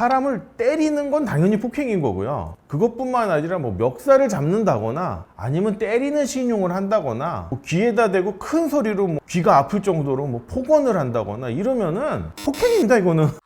사람을 때리는 건 당연히 폭행인 거고요. 그것뿐만 아니라 뭐 멱살을 잡는다거나 아니면 때리는 신용을 한다거나 뭐 귀에다 대고 큰 소리로 뭐 귀가 아플 정도로 뭐 폭언을 한다거나 이러면은 폭행입니다 이거는.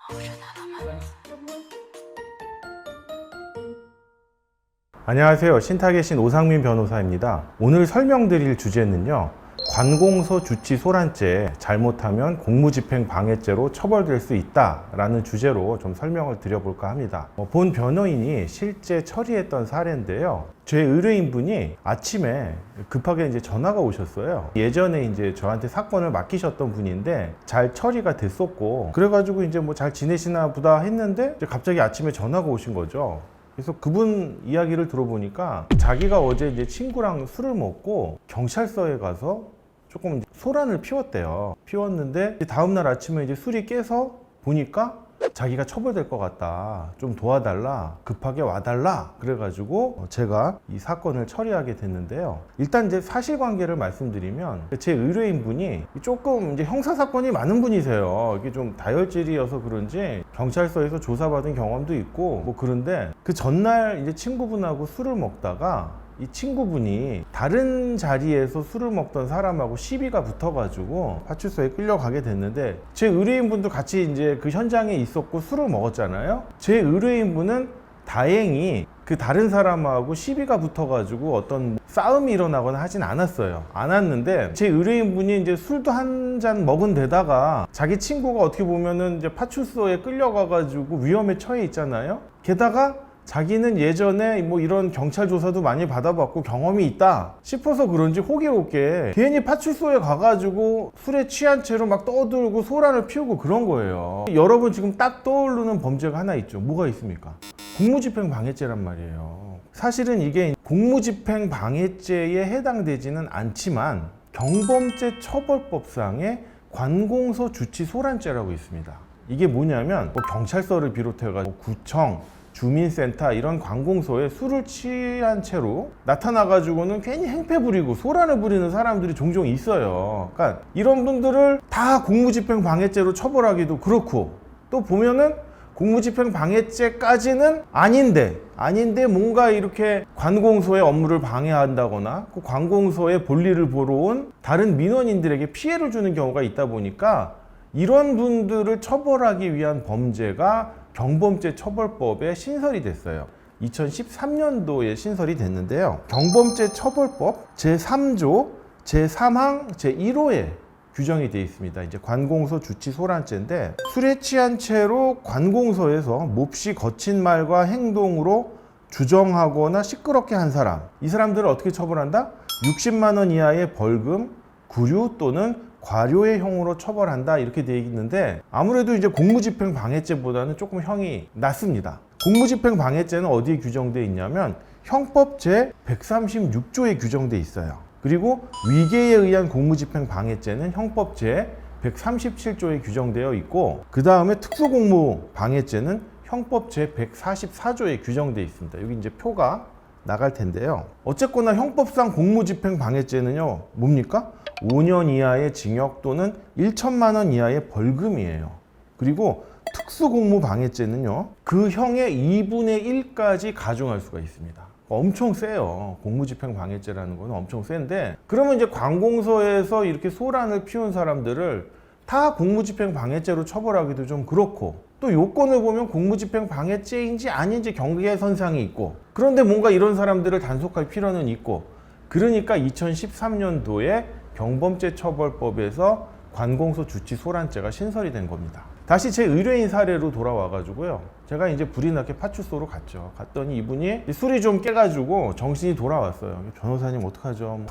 안녕하세요. 신탁의 신 오상민 변호사입니다. 오늘 설명드릴 주제는요. 관공서 주치 소란죄 잘못하면 공무집행 방해죄로 처벌될 수 있다라는 주제로 좀 설명을 드려볼까 합니다. 어, 본 변호인이 실제 처리했던 사례인데요. 제 의뢰인분이 아침에 급하게 이제 전화가 오셨어요. 예전에 이제 저한테 사건을 맡기셨던 분인데 잘 처리가 됐었고 그래가지고 이제 뭐 잘 지내시나 보다 했는데 갑자기 아침에 전화가 오신 거죠. 그래서 그분 이야기를 들어보니까 자기가 어제 이제 친구랑 술을 먹고 경찰서에 가서 조금 소란을 피웠대요. 피웠는데 다음날 아침에 이제 술이 깨서 보니까 자기가 처벌될 것 같다. 좀 도와달라. 급하게 와달라. 그래가지고 제가 이 사건을 처리하게 됐는데요. 일단 이제 사실관계를 말씀드리면 제 의뢰인 분이 조금 이제 형사 사건이 많은 분이세요. 이게 좀 다혈질이어서 그런지 경찰서에서 조사받은 경험도 있고 뭐 그런데 그 전날 이제 친구분하고 술을 먹다가 이 친구분이 다른 자리에서 술을 먹던 사람하고 시비가 붙어가지고 파출소에 끌려가게 됐는데 제 의뢰인분도 같이 이제 그 현장에 있었고 술을 먹었잖아요. 제 의뢰인분은 다행히 그 다른 사람하고 시비가 붙어가지고 어떤 싸움이 일어나거나 하진 않았어요. 않았는데 제 의뢰인분이 이제 술도 한 잔 먹은 데다가 자기 친구가 어떻게 보면은 이제 파출소에 끌려가가지고 위험에 처해 있잖아요. 게다가 자기는 예전에 뭐 이런 경찰 조사도 많이 받아봤고 경험이 있다 싶어서 그런지 호기롭게 괜히 파출소에 가가지고 술에 취한 채로 막 떠들고 소란을 피우고 그런 거예요. 여러분 지금 딱 떠오르는 범죄가 하나 있죠. 뭐가 있습니까? 공무집행 방해죄란 말이에요. 사실은 이게 공무집행 방해죄에 해당되지는 않지만 경범죄 처벌법상의 관공서 주치 소란죄라고 있습니다. 이게 뭐냐면 뭐 경찰서를 비롯해가지고 구청, 주민센터 이런 관공서에 술을 취한 채로 나타나가지고는 괜히 행패 부리고 소란을 부리는 사람들이 종종 있어요. 그러니까 이런 분들을 다 공무집행 방해죄로 처벌하기도 그렇고 또 보면은 공무집행 방해죄까지는 아닌데 아닌데 뭔가 이렇게 관공서의 업무를 방해한다거나 그 관공서의 볼일을 보러 온 다른 민원인들에게 피해를 주는 경우가 있다 보니까 이런 분들을 처벌하기 위한 범죄가 경범죄 처벌법에 신설이 됐어요. 2013년도에 신설이 됐는데요. 경범죄 처벌법 제3조 제3항 제1호에 규정이 되어 있습니다. 이제 관공서 주치 소란죄인데 술에 취한 채로 관공서에서 몹시 거친 말과 행동으로 주정하거나 시끄럽게 한 사람 이 사람들을 어떻게 처벌한다? 60만 원 이하의 벌금, 구류 또는 과료의 형으로 처벌한다 이렇게 되어 있는데 아무래도 이제 공무집행 방해죄보다는 조금 형이 낮습니다. 공무집행 방해죄는 어디에 규정되어 있냐면 형법 제 136조에 규정되어 있어요. 그리고 위계에 의한 공무집행 방해죄는 형법 제 137조에 규정되어 있고 그 다음에 특수공무 방해죄는 형법 제 144조에 규정되어 있습니다. 여기 이제 표가 나갈 텐데요. 어쨌거나 형법상 공무집행 방해죄는요, 뭡니까? 5년 이하의 징역 또는 1천만 원 이하의 벌금이에요. 그리고 특수공무 방해죄는요, 그 형의 2분의 1까지 가중할 수가 있습니다. 엄청 세요. 공무집행 방해죄라는 거는 엄청 센데, 그러면 이제 관공서에서 이렇게 소란을 피운 사람들을 다 공무집행 방해죄로 처벌하기도 좀 그렇고, 또 요건을 보면 공무집행 방해죄인지 아닌지 경계 선상이 있고 그런데 뭔가 이런 사람들을 단속할 필요는 있고 그러니까 2013년도에 경범죄 처벌법에서 관공서 주치 소란죄가 신설이 된 겁니다. 다시 제 의뢰인 사례로 돌아와 가지고요. 제가 이제 불이 나게 파출소로 갔죠. 갔더니 이분이 술이 좀 깨가지고 정신이 돌아왔어요. 변호사님 어떡하죠? 뭐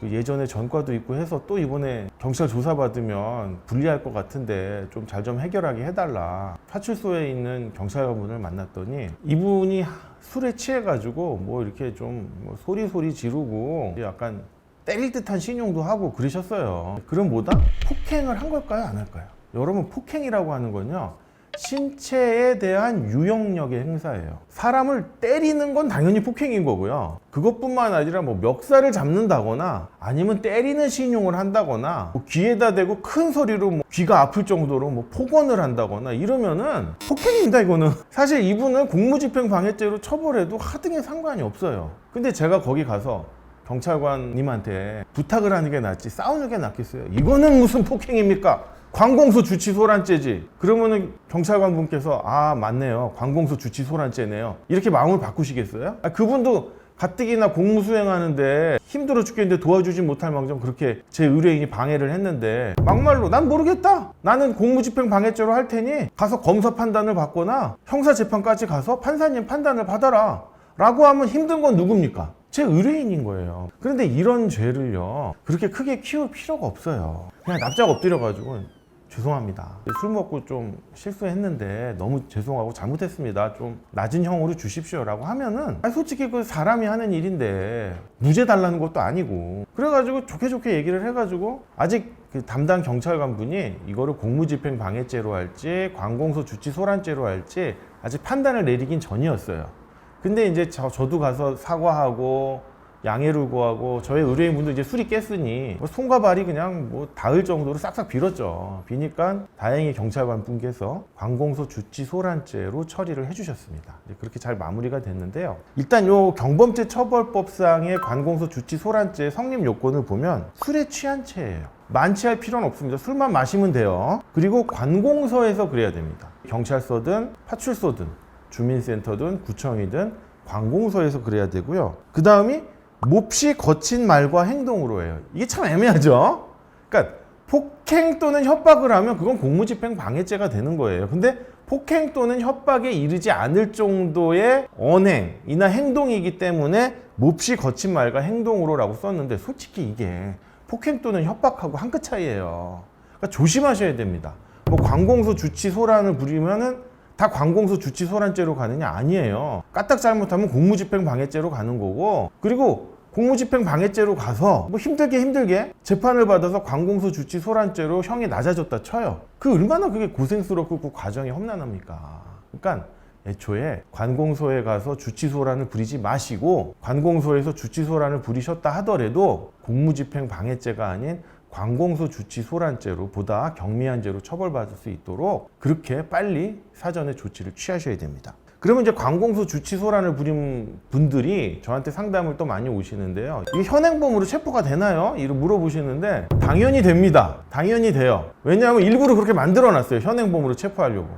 제가 예전에 전과도 있고 해서 또 이번에 경찰 조사 받으면 불리할 것 같은데 좀잘좀 해결하게 해달라. 파출소에 있는 경찰관분을 만났더니 이분이 술에 취해가지고 뭐 이렇게 좀 뭐 소리 소리 지르고 약간 때릴 듯한 신용도 하고 그러셨어요. 그럼 뭐다? 폭행을 한 걸까요? 안 할까요? 여러분 폭행이라고 하는 건요. 신체에 대한 유형력의 행사예요. 사람을 때리는 건 당연히 폭행인 거고요. 그것뿐만 아니라 뭐 멱살을 잡는다거나 아니면 때리는 신용을 한다거나 뭐 귀에다 대고 큰 소리로 뭐 귀가 아플 정도로 뭐 폭언을 한다거나 이러면은 폭행입니다 이거는. 사실 이분은 공무집행 방해죄로 처벌해도 하등에 상관이 없어요. 근데 제가 거기 가서 경찰관님한테 부탁을 하는 게 낫지 싸우는 게 낫겠어요. 이거는 무슨 폭행입니까? 관공서 주치 소란죄지. 그러면은 경찰관 분께서 아 맞네요. 관공서 주치 소란죄네요. 이렇게 마음을 바꾸시겠어요? 아, 그분도 가뜩이나 공무 수행하는데 힘들어 죽겠는데 도와주지 못할 망정 그렇게 제 의뢰인이 방해를 했는데 막말로 난 모르겠다. 나는 공무집행 방해죄로 할 테니 가서 검사 판단을 받거나 형사 재판까지 가서 판사님 판단을 받아라. 라고 하면 힘든 건 누굽니까? 제 의뢰인인 거예요. 그런데 이런 죄를요, 그렇게 크게 키울 필요가 없어요. 그냥 납작 엎드려가지고, 죄송합니다. 술 먹고 좀 실수했는데 너무 죄송하고 잘못했습니다. 좀 낮은 형으로 주십시오라고 하면은 아니, 솔직히 그 사람이 하는 일인데 무죄 달라는 것도 아니고 그래가지고 좋게 좋게 얘기를 해가지고 아직 그 담당 경찰관 분이 이거를 공무집행 방해죄로 할지 관공서 주치 소란죄로 할지 아직 판단을 내리긴 전이었어요. 근데 이제 저, 저도 가서 사과하고 양해를 구하고 저희 의뢰인 분도 이제 술이 깼으니 뭐 손과 발이 그냥 뭐 닿을 정도로 싹싹 빌었죠. 비니까 다행히 경찰관 분께서 관공서 주치 소란죄로 처리를 해주셨습니다. 그렇게 잘 마무리가 됐는데요. 일단 요 경범죄 처벌법상의 관공서 주치 소란죄 성립 요건을 보면 술에 취한 채예요. 만취할 필요는 없습니다. 술만 마시면 돼요. 그리고 관공서에서 그래야 됩니다. 경찰서든 파출소든 주민센터든 구청이든 관공서에서 그래야 되고요. 그 다음이 몹시 거친 말과 행동으로 해요. 이게 참 애매하죠? 그러니까 폭행 또는 협박을 하면 그건 공무집행 방해죄가 되는 거예요. 근데 폭행 또는 협박에 이르지 않을 정도의 언행이나 행동이기 때문에 몹시 거친 말과 행동으로라고 썼는데 솔직히 이게 폭행 또는 협박하고 한 끗 차이예요. 그러니까 조심하셔야 됩니다. 뭐 관공서 주치 소란을 부리면은 다 관공서 주치 소란죄로 가느냐 아니에요. 까딱 잘못하면 공무집행 방해죄로 가는 거고 그리고 공무집행 방해죄로 가서 뭐 힘들게 힘들게 재판을 받아서 관공서 주치 소란죄로 형이 낮아졌다 쳐요. 그 얼마나 그게 고생스럽고 그 과정이 험난합니까? 그러니까 애초에 관공서에 가서 주치소란을 부리지 마시고 관공서에서 주치소란을 부리셨다 하더라도 공무집행 방해죄가 아닌 관공서 주치 소란죄로 보다 경미한 죄로 처벌받을 수 있도록 그렇게 빨리 사전에 조치를 취하셔야 됩니다. 그러면 이제 관공서 주치 소란을 부린 분들이 저한테 상담을 또 많이 오시는데요. 이게 현행범으로 체포가 되나요? 이를 물어보시는데 당연히 됩니다. 당연히 돼요. 왜냐하면 일부러 그렇게 만들어 놨어요. 현행범으로 체포하려고.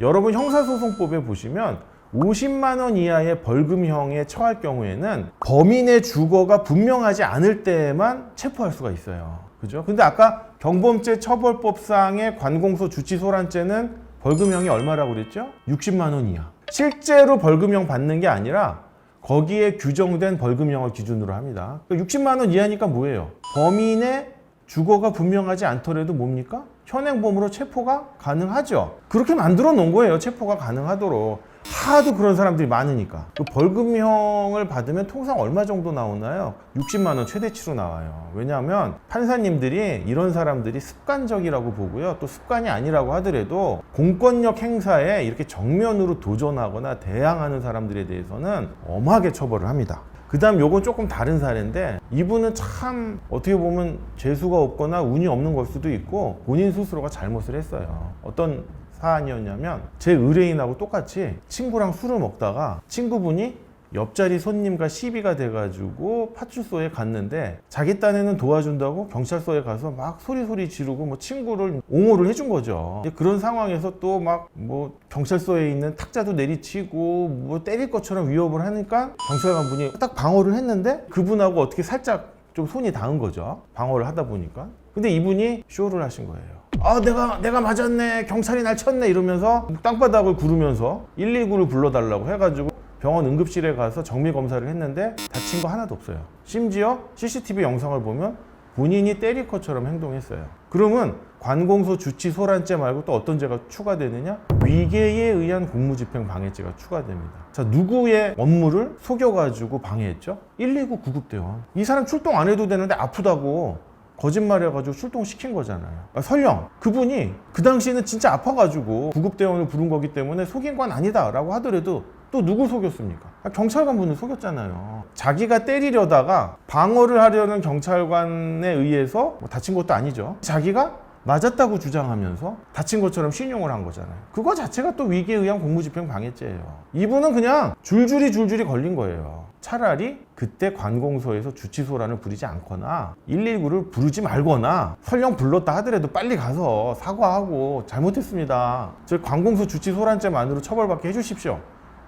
여러분 형사소송법에 보시면 50만 원 이하의 벌금형에 처할 경우에는 범인의 주거가 분명하지 않을 때에만 체포할 수가 있어요. 그죠? 근데 아까 경범죄 처벌법상의 관공서 주치 소란죄는 벌금형이 얼마라고 그랬죠? 60만 원 이하. 실제로 벌금형 받는 게 아니라 거기에 규정된 벌금형을 기준으로 합니다. 60만 원 이하니까 뭐예요? 범인의 주거가 분명하지 않더라도 뭡니까? 현행범으로 체포가 가능하죠. 그렇게 만들어 놓은 거예요. 체포가 가능하도록. 하도 그런 사람들이 많으니까. 그 벌금형을 받으면 통상 얼마 정도 나오나요? 60만 원 최대치로 나와요. 왜냐하면 판사님들이 이런 사람들이 습관적이라고 보고요. 또 습관이 아니라고 하더라도 공권력 행사에 이렇게 정면으로 도전하거나 대항하는 사람들에 대해서는 엄하게 처벌을 합니다. 그 다음 요건 조금 다른 사례인데 이분은 참 어떻게 보면 재수가 없거나 운이 없는 걸 수도 있고 본인 스스로가 잘못을 했어요. 어떤 사안이었냐면 제 의뢰인하고 똑같이 친구랑 술을 먹다가 친구분이 옆자리 손님과 시비가 돼가지고 파출소에 갔는데 자기 딴에는 도와준다고 경찰서에 가서 막 소리소리 지르고 뭐 친구를 옹호를 해준 거죠. 그런 상황에서 또 막 뭐 경찰서에 있는 탁자도 내리치고 뭐 때릴 것처럼 위협을 하니까 경찰관 분이 딱 방어를 했는데 그분하고 어떻게 살짝 좀 손이 닿은 거죠. 방어를 하다 보니까. 근데 이분이 쇼를 하신 거예요. 아 내가 내가 맞았네 경찰이 날 쳤네 이러면서 땅바닥을 구르면서 119를 불러달라고 해가지고 병원 응급실에 가서 정밀 검사를 했는데 다친 거 하나도 없어요. 심지어 CCTV 영상을 보면 본인이 때릴 것처럼 행동했어요. 그러면 관공서 주치 소란죄 말고 또 어떤 죄가 추가되느냐? 위계에 의한 공무집행 방해죄가 추가됩니다. 자, 누구의 업무를 속여가지고 방해했죠? 119 구급대원. 이 사람 출동 안 해도 되는데 아프다고 거짓말해가지고 출동시킨 거잖아요. 아, 설령 그분이 그 당시에는 진짜 아파가지고 구급대원을 부른 거기 때문에 속인 건 아니다라고 하더라도 또 누구 속였습니까? 아, 경찰관 분을 속였잖아요. 자기가 때리려다가 방어를 하려는 경찰관에 의해서 뭐 다친 것도 아니죠. 자기가 맞았다고 주장하면서 다친 것처럼 신용을 한 거잖아요. 그거 자체가 또 위기에 의한 공무집행 방해죄예요. 이분은 그냥 줄줄이 줄줄이 걸린 거예요. 차라리 그때 관공서에서 주치소란을 부리지 않거나 119를 부르지 말거나 설령 불렀다 하더라도 빨리 가서 사과하고 잘못했습니다. 저 관공서 주치소란죄만으로 처벌받게 해주십시오.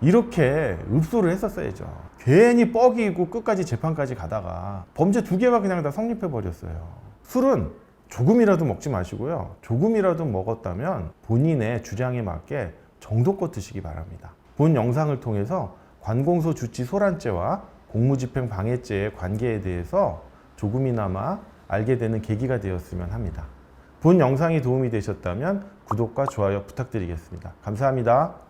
이렇게 읍소를 했었어야죠. 괜히 뻐기고 끝까지 재판까지 가다가 범죄 두 개가 그냥 다 성립해 버렸어요. 술은 조금이라도 먹지 마시고요. 조금이라도 먹었다면 본인의 주장에 맞게 정도껏 드시기 바랍니다. 본 영상을 통해서 관공서 주치 소란죄와 공무집행 방해죄의 관계에 대해서 조금이나마 알게 되는 계기가 되었으면 합니다. 본 영상이 도움이 되셨다면 구독과 좋아요 부탁드리겠습니다. 감사합니다.